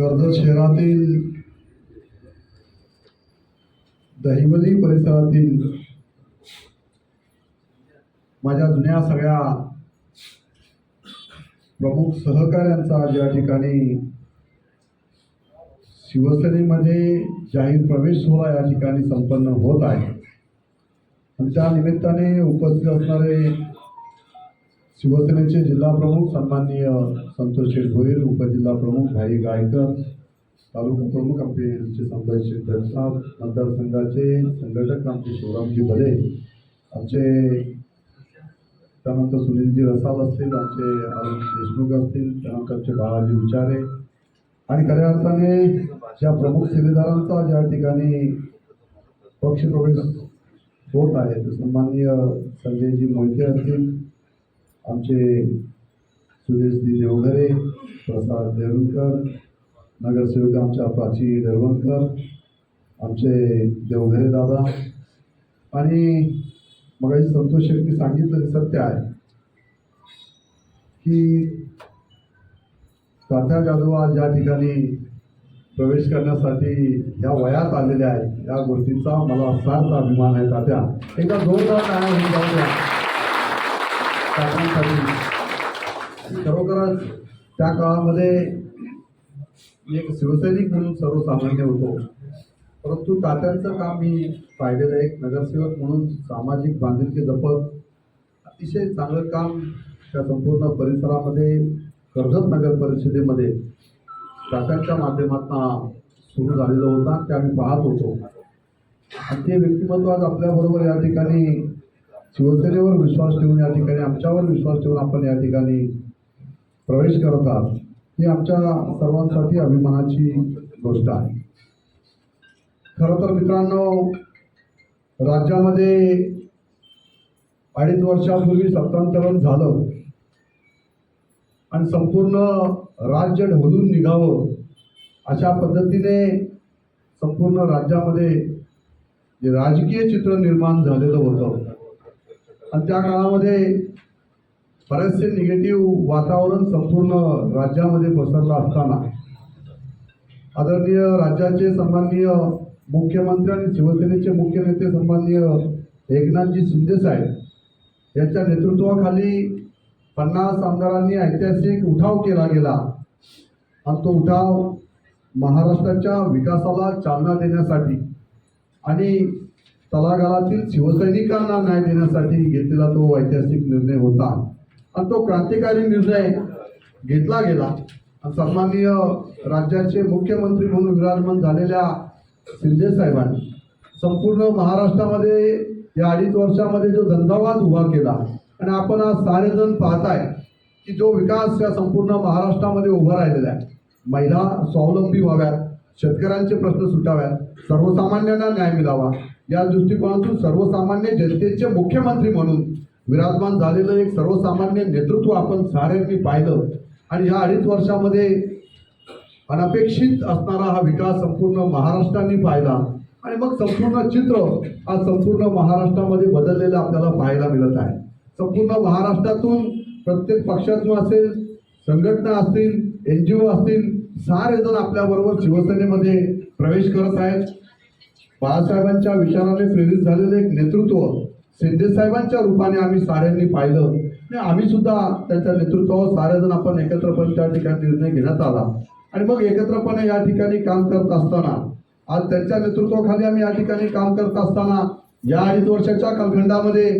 कर्जत शहरातील दहिवली परिसरातील माझ्या जुन्या सगळ्या प्रमुख सहकाऱ्यांचा ज्या ठिकाणी शिवसेनेमध्ये जाहीर प्रवेश सोहळा या ठिकाणी संपन्न होत आहे. आणि त्या निमित्ताने उपस्थित असणारे शिवसेनेचे जिल्हा प्रमुख सन्माननीय संतोष शेठ भोईर उपजिल्हा प्रमुख भाई गायकर तालुका प्रमुख आपले आमचे संभाजी शेठ जगताप मतदारसंघाचे संघटक आमचे शिवरामजी भले आमचे त्यानंतर सुनीलजी रसाल असतील आमचे अरुण देशमुख असतील त्यानंतर आमचे बाळाजी विचारे. आणि खऱ्या अर्थाने ज्या प्रमुख सेवेदारांचा ज्या ठिकाणी पक्षप्रवेश होत आहे ते सन्माननीय संजयजी मोहिते असतील आमचे सुरेशजी देवघरे प्रसाद देवणकर नगरसेवक आमच्या प्राची देवणकर आमचे देवघरे दादा. आणि मग संतोष शेट्टी सांगितलं सत्य आहे की तात्या जाधव आज ज्या ठिकाणी प्रवेश करण्यासाठी या वयात आलेल्या आहेत. या गोष्टीचा मला सार्थ अभिमान आहे तात्या. एकदा जोरदार आहे होऊन खरोखरच त्या काळामध्ये एक शिवसैनिक म्हणून सर्वसामान्य होतो. परंतु तात्यांचं काम मी पाहिलेलं आहे. एक नगरसेवक म्हणून सामाजिक बांधिलकी जपत अतिशय चांगलं काम त्या संपूर्ण परिसरामध्ये कर्जत नगर परिषदेमध्ये तात्यांच्या माध्यमातून सुरू झालेला होता. ते आम्ही पाहत होतो. आणि ते व्यक्तिमत्व आज आपल्याबरोबर या ठिकाणी शिवसेनेवर विश्वास ठेवून या ठिकाणी आमच्यावर विश्वास ठेवून आपण या ठिकाणी प्रवेश करत आहात ही आमच्या सर्वांसाठी अभिमानाची गोष्ट आहे. खरं तर मित्रांनो राज्यामध्ये अडीच वर्षापूर्वी सत्तांतरण झालं आणि संपूर्ण राज्य ढवलून निघावं अशा पद्धतीने संपूर्ण राज्यामध्ये जे राजकीय चित्र निर्माण झालेलं होतं आणि त्या काळामध्ये बरेचसे निगेटिव्ह वातावरण संपूर्ण राज्यामध्ये पसरलं असताना आदरणीय राज्याचे सन्माननीय मुख्यमंत्री आणि शिवसेनेचे मुख्य नेते सन्माननीय एकनाथजी शिंदेसाहेब यांच्या नेतृत्वाखाली पन्नास आमदारांनी ऐतिहासिक उठाव केला गेला. आणि तो उठाव महाराष्ट्राच्या विकासाला चालना देण्यासाठी आणि तलागालातील शिवसैनिकांना न्याय देण्यासाठी घेतलेला तो ऐतिहासिक निर्णय होता. आणि तो क्रांतिकारी निर्णय घेतला गेला. आणि सन्माननीय राज्याचे मुख्यमंत्री म्हणून विराजमान झालेल्या शिंदे साहेबांनी संपूर्ण महाराष्ट्रामध्ये या अडीच वर्षामध्ये जो धंदावाद उभा केला आणि आपण आज सारेजण पाहताय की जो विकास या संपूर्ण महाराष्ट्रामध्ये उभा राहिलेला आहे महिला स्वावलंबी व्हाव्यात शेतकऱ्यांचे प्रश्न सुटाव्यात सर्वसामान्यांना न्याय मिळावा या दृष्टिकोनातून सर्वसामान्य जनतेचे मुख्यमंत्री म्हणून विराजमान झालेलं एक सर्वसामान्य नेतृत्व आपण साऱ्यांनी पाहिलं. आणि या अडीच वर्षामध्ये अनपेक्षित असणारा हा विकास संपूर्ण महाराष्ट्राने पाहिला. आणि मग संपूर्ण चित्र हा संपूर्ण महाराष्ट्रामध्ये बदललेलं आपल्याला पाहायला मिळत आहे. संपूर्ण महाराष्ट्रातून प्रत्येक पक्षातून असेल संघटना असतील एन जी ओ असतील सारे जण आपल्याबरोबर शिवसेनेमध्ये प्रवेश करत आहेत. बाळासाहेबांच्या विचाराने प्रेरित झालेलं एक नेतृत्व शिंदे साहेबांच्या रूपाने आम्ही साऱ्यांनी पाहिलं. आणि आम्ही सुद्धा त्यांच्या नेतृत्वावर सारेजण आपण एकत्रपणे त्या ठिकाणी निर्णय घेण्यात आला. आणि मग एकत्रपणे या ठिकाणी काम करत असताना आज त्यांच्या नेतृत्वाखाली आम्ही या ठिकाणी काम करत असताना या अडीच वर्षाच्या कालखंडामध्ये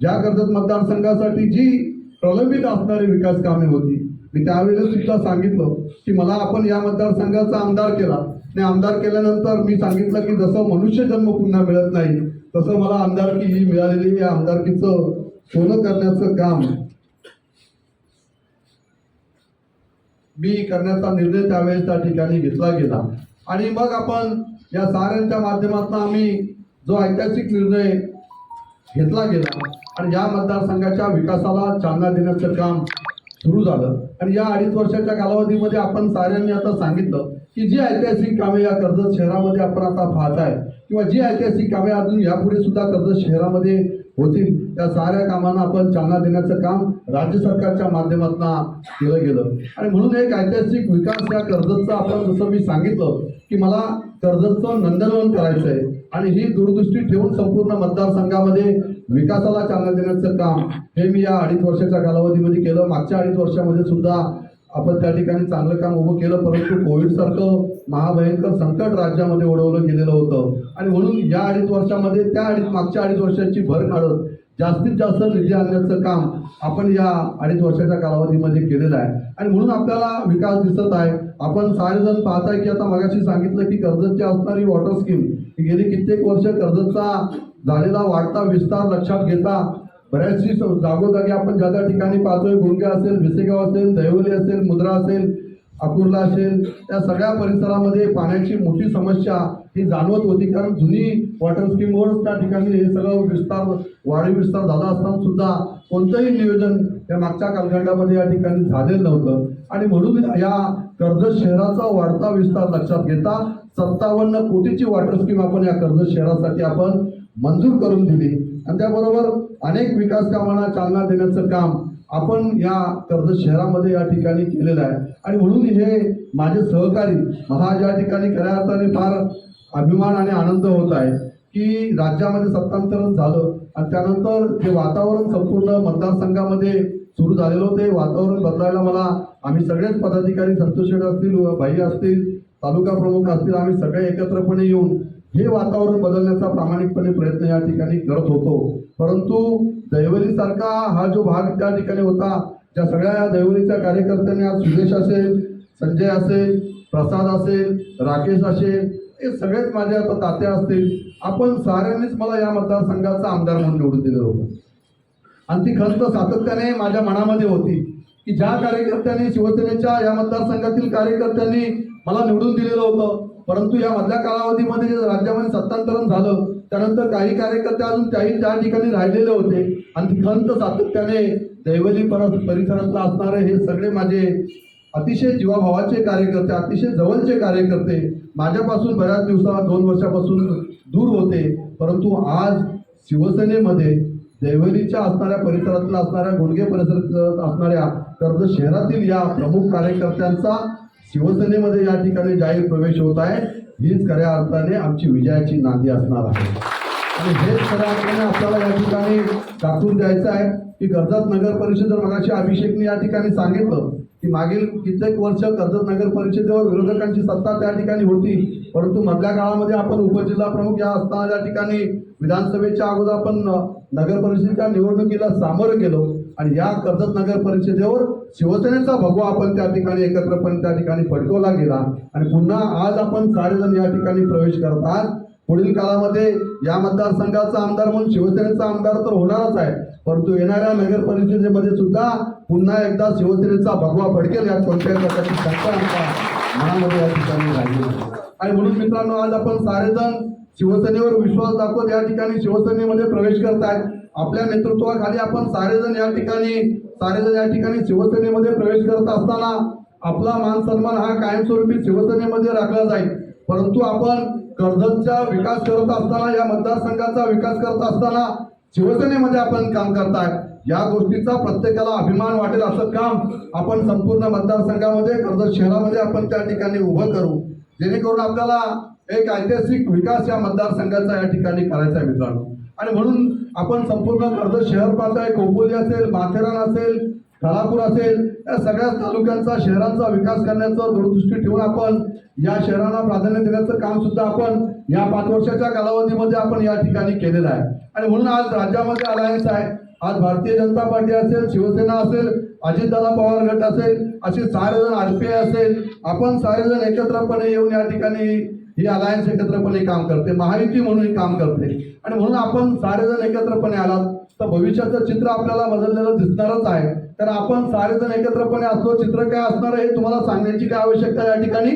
ज्या कर्जत मतदारसंघासाठी जी प्रलंबित असणारी विकास कामे होती मी त्यावेळेस सुद्धा सांगितलं की मला आपण या मतदारसंघाचा आमदार केला. ने आमदार केल्यानंतर मी सांगितलं की जसं मनुष्य जन्म पुन्हा मिळत नाही तसं मला आमदारकी ही मिळालेली या आमदारकीचं सोनं करण्याचं काम मी करण्याचा निर्णय त्यावेळेस त्या ठिकाणी घेतला गेला. आणि मग आपण या साऱ्यांच्या माध्यमातून आम्ही जो ऐतिहासिक निर्णय घेतला गेला आणि या मतदारसंघाच्या विकासाला चालना देण्याचं काम सुरू झालं. आणि या अडीच वर्षाच्या कालावधीमध्ये आपण साऱ्यांनी आता सांगितलं की जी ऐतिहासिक कामे या कर्जत शहरामध्ये आपण आता पाहताय किंवा जी ऐतिहासिक कामे अजून यापुढे सुद्धा कर्जत शहरामध्ये होतील त्या साऱ्या कामांना आपण चालना देण्याचं काम राज्य सरकारच्या माध्यमातून केलं गेलं. आणि म्हणून एक ऐतिहासिक विकास या कर्जतचा आपण जसं मी सांगितलं की मला कर्जतचं नंदनवन करायचं आहे आणि ही दूरदृष्टी ठेवून संपूर्ण मतदारसंघामध्ये विकासाला चालना देण्याचं काम हे मी या अडीच वर्षाच्या कालावधीमध्ये केलं. मागच्या अडीच वर्षामध्ये सुद्धा आपण त्या ठिकाणी चांगलं काम उभं केलं परंतु कोविडसारखं महाभयंकर संकट राज्यामध्ये ओढवलं गेलेलं होतं. आणि म्हणून या अडीच वर्षामध्ये त्या अडीच मागच्या अडीच वर्षाची भर काढत जास्तीत जास्त निधी आणण्याचं काम आपण या अडीच वर्षाच्या कालावधीमध्ये केलेलं आहे. आणि म्हणून आपल्याला विकास दिसत आहे. आपण सारेजण पाहताय की आता मगाशी सांगितलं की कर्जतची असणारी वॉटर स्कीम ही गेली कित्येक वर्ष कर्जतचा झालेला वाढता विस्तार लक्षात घेता बऱ्याचशी जागोजागी आपण ज्या ज्या ठिकाणी पाहतोय गुंडगा असेल भिसेगाव असेल दैवली असेल मुद्रा असेल अकुर्ला असेल त्या सगळ्या परिसरामध्ये पाण्याची मोठी समस्या ही जाणवत होती कारण जुनी वॉटर स्कीमवरच त्या ठिकाणी हे सगळं विस्तार वाढीव विस्तार झाला असताना सुद्धा कोणतंही नियोजन या मागच्या कालखंडामध्ये या ठिकाणी झालेलं नव्हतं. आणि म्हणून या कर्जत शहराचा वाढता विस्तार लक्षात घेता सत्तावन्न कोटीची वॉटर स्कीम आपण या कर्जत शहरासाठी आपण मंजूर करून दिली. आणि त्याबरोबर अनेक विकास कामांना चालना देण्याचं काम आपण या कर्जत शहरामध्ये या ठिकाणी केलेलं आहे. आणि म्हणून हे माझे सहकारी मला ज्या ठिकाणी खऱ्या अर्थाने फार अभिमान आणि आनंद होत आहे की राज्यामध्ये सत्तांतरण झालं आणि त्यानंतर जे वातावरण संपूर्ण मतदारसंघामध्ये सुरू झालेलं होतं ते वातावरण बदलायला मला आम्ही सगळेच पदाधिकारी संतोष शेठ असतील भाई असतील तालुका प्रमुख असतील आम्ही सगळे एकत्रपणे येऊन हे वातावरण बदलण्याचा प्रामाणिकपणे प्रयत्न या ठिकाणी करत होतो. परंतु दैवली सारखा हा जो भाग त्या ठिकाणी होता ज्या सगळ्या दैवलीच्या कार्यकर्त्यांनी आज सुरेश असेल संजय असेल प्रसाद असेल राकेश असेल हे सगळेच माझे आता तात्या असतील. आपण साऱ्यांनीच मला या मतदारसंघाचा आमदार म्हणून निवडून दिलेलं होतं. आणि ती खंत सातत्याने माझ्या मनामध्ये होती की ज्या कार्यकर्त्यांनी शिवसेनेच्या या मतदारसंघातील कार्यकर्त्यांनी मला निवडून दिलेलं होतं परंतु या मधल्या कालावधीमध्ये जे राज्यामध्ये सत्तांतरण झालं त्यानंतर काही कार्यकर्ते अजून त्याही त्या ठिकाणी राहिलेले होते. आणि खंत सातत्याने दैवली परत परिसरातला असणारे हे सगळे माझे अतिशय जीवाभावाचे कार्यकर्ते अतिशय जवळचे कार्यकर्ते माझ्यापासून बऱ्याच दिवसा दोन वर्षापासून दूर होते. परंतु आज शिवसेनेमध्ये देवलीच्या असणाऱ्या परिसरातल्या असणाऱ्या गुडगे परिसरात असणाऱ्या कर्ज शहरातील या प्रमुख कार्यकर्त्यांचा शिवसेनेमध्ये या ठिकाणी जाहीर प्रवेश होत आहे. हीच खऱ्या अर्थाने आमची विजयाची नांदी असणार आहे. आणि हेच खऱ्या अर्थाने आपल्याला या ठिकाणी दाखवून द्यायचं आहे की कर्जत नगर परिषद मगाशी अभिषेकने या ठिकाणी सांगितलं की मागील कित्येक वर्ष कर्जत नगर परिषदेवर विरोधकांची सत्ता त्या ठिकाणी होती परंतु मधल्या काळामध्ये आपण उपजिल्हा प्रमुख या असताना त्या ठिकाणी विधानसभेच्या अगोदर आपण नगर परिषदेच्या निवडणुकीला सामोरं गेलो आणि या कर्जत नगर परिषदेवर शिवसेनेचा भगवा आपण त्या ठिकाणी एकत्रपणे त्या ठिकाणी फडकवला गेला आणि पुन्हा आज आपण सारेजण या ठिकाणी प्रवेश करतात पुढील काळामध्ये या मतदारसंघाचा आमदार म्हणून शिवसेनेचा आमदार तर होणारच आहे. परंतु येणाऱ्या नगर परिषदेमध्ये सुद्धा पुन्हा एकदा शिवसेनेचा भगवा फडकेल या कोणत्याही प्रकारची शंका आमच्या मनामध्ये या ठिकाणी राहिली आणि म्हणून मित्रांनो आज आपण सारेजण शिवसेनेवर विश्वास दाखवत या ठिकाणी शिवसेनेमध्ये प्रवेश करत आहेत आपल्या नेतृत्वाखाली आपण सारेजण या ठिकाणी सारेजण या ठिकाणी शिवसेनेमध्ये प्रवेश करत असताना आपला मान सन्मान हा कायमस्वरूपी शिवसेनेमध्ये राखला जाईल. परंतु आपण कर्जतचा विकास करत असताना या मतदारसंघाचा विकास करत असताना शिवसेनेमध्ये आपण काम करताय. या गोष्टीचा प्रत्येकाला अभिमान वाटेल असं काम आपण संपूर्ण मतदारसंघामध्ये कर्जत शहरामध्ये आपण त्या ठिकाणी उभं करू. जेणेकरून आपल्याला एक ऐतिहासिक विकास या मतदारसंघाचा या ठिकाणी करायचा आहे मित्रांनो. आणि म्हणून आपण संपूर्ण कर्जत शहर पाहताय कोंबोली असेल माथेरान असेल खालापूर असेल या सगळ्या तालुक्यांचा शहरांचा विकास करण्याचं दूरदृष्टी ठेवून आपण या शहरांना प्राधान्य देण्याचं काम सुद्धा आपण या पाच वर्षाच्या कालावधीमध्ये आपण या ठिकाणी केलेलं आहे. आणि म्हणून आज राज्यामध्ये अलायन्स आहे. आज भारतीय जनता पार्टी असेल शिवसेना असेल अजितदादा पवार गट असेल असे सारेजण आय असेल आपण सारेजण एकत्रपणे येऊन या ठिकाणी ही अलायन्स एकत्रपणे काम करते महायुती म्हणून काम करते. आणि म्हणून आपण सारेजण एकत्रपणे आलात. तर भविष्याचं चित्र आपल्याला बदललेलं दिसणारच आहे. तर आपण सारेजण एकत्रपणे असलो चित्र काय असणार आहे हे तुम्हाला सांगण्याची काय आवश्यकता या ठिकाणी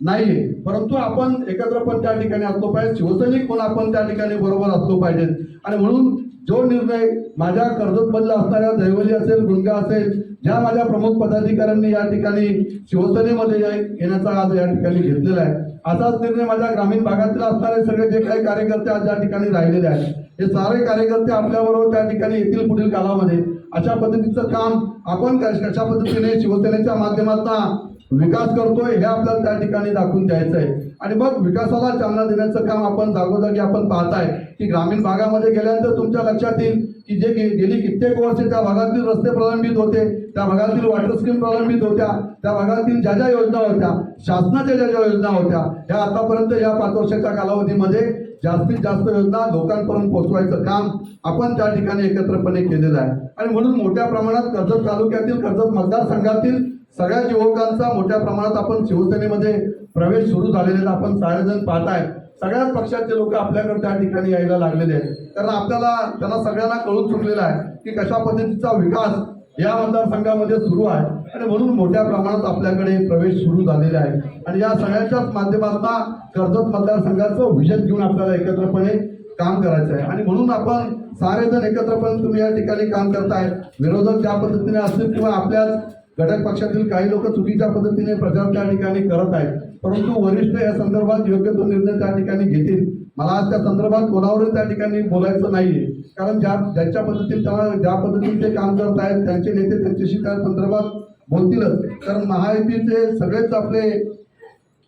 नाहीये. परंतु आपण एकत्रपणे त्या ठिकाणी असलो पाहिजे. शिवसैनिक पण आपण त्या ठिकाणी बरोबर असलो पाहिजे. आणि म्हणून जो निर्णय माझ्या कर्जतमधला असणाऱ्या दैवली असेल गुंगा असेल ज्या माझ्या प्रमुख पदाधिकाऱ्यांनी या ठिकाणी शिवसेनेमध्ये येण्याचा आज या ठिकाणी घेतलेला आहे असाच निर्णय माझ्या ग्रामीण भागातील असणारे सगळे जे काही कार्यकर्ते आज या ठिकाणी राहिलेले आहेत हे सारे कार्यकर्ते आपल्याबरोबर त्या ठिकाणी येतील पुढील काळामध्ये अशा पद्धतीचं काम आपण कशा पद्धतीने शिवसेनेच्या माध्यमातून विकास करतोय हे आपल्याला त्या ठिकाणी दाखवून द्यायचं आहे आणि मग विकासाला चालना देण्याचं काम आपण जागोजागी आपण पाहताय. की ग्रामीण भागामध्ये गेल्यानंतर तुमच्या लक्षात येईल की जे गे- गेली कित्येक वर्ष त्या भागातील रस्ते प्रलंबित होते त्या भागातील वॉटर स्कीम प्रलंबित होत्या त्या भागातील ज्या ज्या योजना होत्या शासनाच्या ज्या ज्या योजना होत्या ह्या आतापर्यंत या पाच वर्षाच्या कालावधीमध्ये जास्तीत जास्त योजना लोकांपर्यंत पोहोचवायचं काम आपण त्या ठिकाणी एकत्रपणे केलेलं आहे. आणि म्हणून मोठ्या प्रमाणात कर्जत तालुक्यातील कर्जत मतदारसंघातील सगळ्या युवकांचा मोठ्या प्रमाणात आपण शिवसेनेमध्ये प्रवेश सुरू झालेले आपण सारेजण पाहताय. सगळ्याच पक्षाचे लोक आपल्याकडे त्या ठिकाणी यायला लागलेले आहेत. कारण आपल्याला त्यांना सगळ्यांना कळून चुकलेलं आहे की कशा पद्धतीचा विकास या मतदारसंघामध्ये सुरू आहे. आणि म्हणून मोठ्या प्रमाणात आपल्याकडे प्रवेश सुरू झालेले आहे. आणि या सगळ्यांच्याच माध्यमातून कर्जत मतदारसंघाचं विजन घेऊन आपल्याला एकत्रपणे काम करायचं आहे. आणि म्हणून आपण सारेजण एकत्रपणे तुम्ही या ठिकाणी काम करताय. विरोधक ज्या पद्धतीने असतील किंवा आपल्याच घटक पक्षातील काही लोक चुकीच्या पद्धतीने प्रचार त्या ठिकाणी करत आहेत. परंतु वरिष्ठ या संदर्भात योग्य तो निर्णय त्या ठिकाणी घेतील. मला आज त्या संदर्भात कोणावरही त्या ठिकाणी बोलायचं नाहीये. कारण ज्या ज्यांच्या पद्धतीने त्यांना ज्या पद्धतीने ते काम करत आहेत त्यांचे नेते त्यांच्याशी त्या संदर्भात बोलतीलच. कारण महायुतीचे सगळेच आपले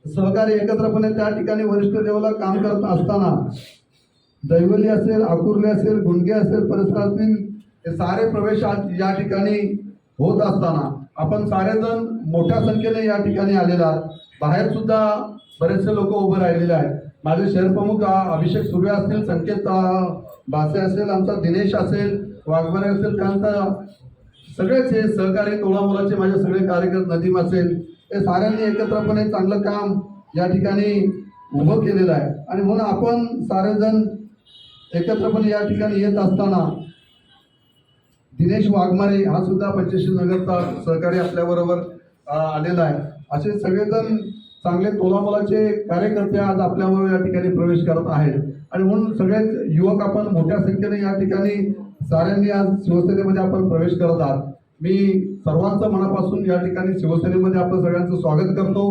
सहकारी एकत्रपणे त्या ठिकाणी वरिष्ठ लेवलला काम करत असताना दैवली असेल आकुर्ले असेल गुंडगे असेल परिसरातील हे सारे प्रवेश आज या ठिकाणी होत असताना आपण सारेजण मोठ्या संख्येने या ठिकाणी आलेला आहात. बाहेर सुद्धा बरेचसे लोक उभे राहिलेले आहेत. माझे शहर प्रमुख अभिषेक सुर्वे असतील संकेत भासे बासे असेल आमचा दिनेश असेल वाघमारे असेल त्यांचा सगळेच हे सहकारी तोळामोलाचे माझे सगळे कार्यकर्ते नदीम असेल हे साऱ्यांनी एकत्रपणे चांगलं काम या ठिकाणी उभं केलेलं आहे. आणि म्हणून आपण सारेजण एकत्रपणे या ठिकाणी येत असताना दिनेश वाघमारे हा सुद्धा पंचशील नगरचा सहकारी आपल्याबरोबर आलेला आहे. असे सगळेजण चांगले तोलामोलाचे कार्यकर्ते आज आपल्याबरोबर या ठिकाणी प्रवेश करत आहेत. आणि म्हणून सगळेच युवक आपण मोठ्या संख्येने या ठिकाणी साऱ्यांनी आज शिवसेनेमध्ये आपण प्रवेश करत आहात. मी सर्वांचं मनापासून या ठिकाणी शिवसेनेमध्ये आपलं सगळ्यांचं स्वागत करतो.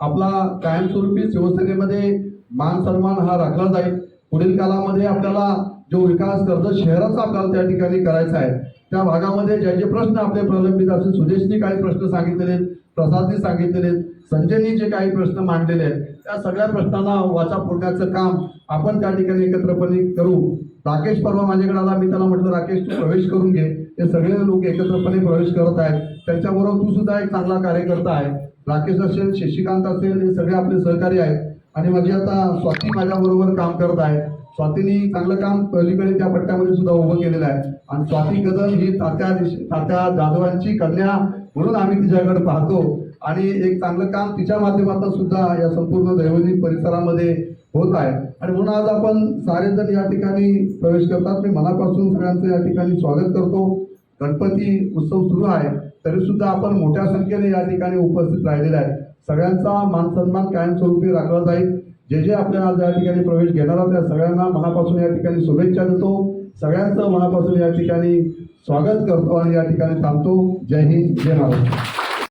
आपला कायमस्वरूपी शिवसेनेमध्ये मान सन्मान हा राखला जाईल. पुढील काळामध्ये आपल्याला जो विकास करतो शहराचा आपल्याला त्या ठिकाणी करायचा आहे त्या भागामध्ये ज्या जे प्रश्न आपले प्रलंबित असतील सुदेशनी काही प्रश्न सांगितलेले आहेत प्रसादनी सांगितलेले आहेत संजयनी जे काही प्रश्न मांडलेले आहेत त्या सगळ्या प्रश्नांना वाचा फोडण्याचं काम आपण त्या ठिकाणी एकत्रपणे करू. राकेश परवा माझ्याकडे आला मी त्याला म्हटलं राकेश तू प्रवेश करून घे. हे सगळे लोक एकत्रपणे प्रवेश करत आहेत. त्यांच्याबरोबर तू सुद्धा एक चांगला कार्यकर्ता आहे. राकेश असेल शशिकांत असेल हे सगळे आपले सहकारी आहेत. आणि माझी आता स्वाती माझ्याबरोबर काम करत आहे. स्वातीने चांगलं काम पलीकडे त्या पट्ट्यामध्ये सुद्धा उभं केलेलं आहे. आणि स्वाती कदम ही तात्या तात्या जाधवांची कन्या म्हणून आम्ही तिच्याकडे पाहतो. आणि एक चांगलं काम तिच्या माध्यमातून सुद्धा या संपूर्ण दैवजी परिसरामध्ये होत आहे. आणि म्हणून आज आपण सारेजण या ठिकाणी प्रवेश करतात. मी मनापासून सगळ्यांचं या ठिकाणी स्वागत करतो. गणपती उत्सव सुरू आहे. तरी सुद्धा आपण मोठ्या संख्येने या ठिकाणी उपस्थित राहिलेला आहे सगळ्यांचा मान सन्मान कायमस्वरूपी राखला जाईल. जे जे आपल्याला आज या ठिकाणी प्रवेश घेणार आहोत त्या सगळ्यांना मनापासून या ठिकाणी शुभेच्छा देतो. सगळ्यांचं मनापासून या ठिकाणी स्वागत करतो आणि या ठिकाणी थांबतो. जय हिंद जय महाराष्ट्र.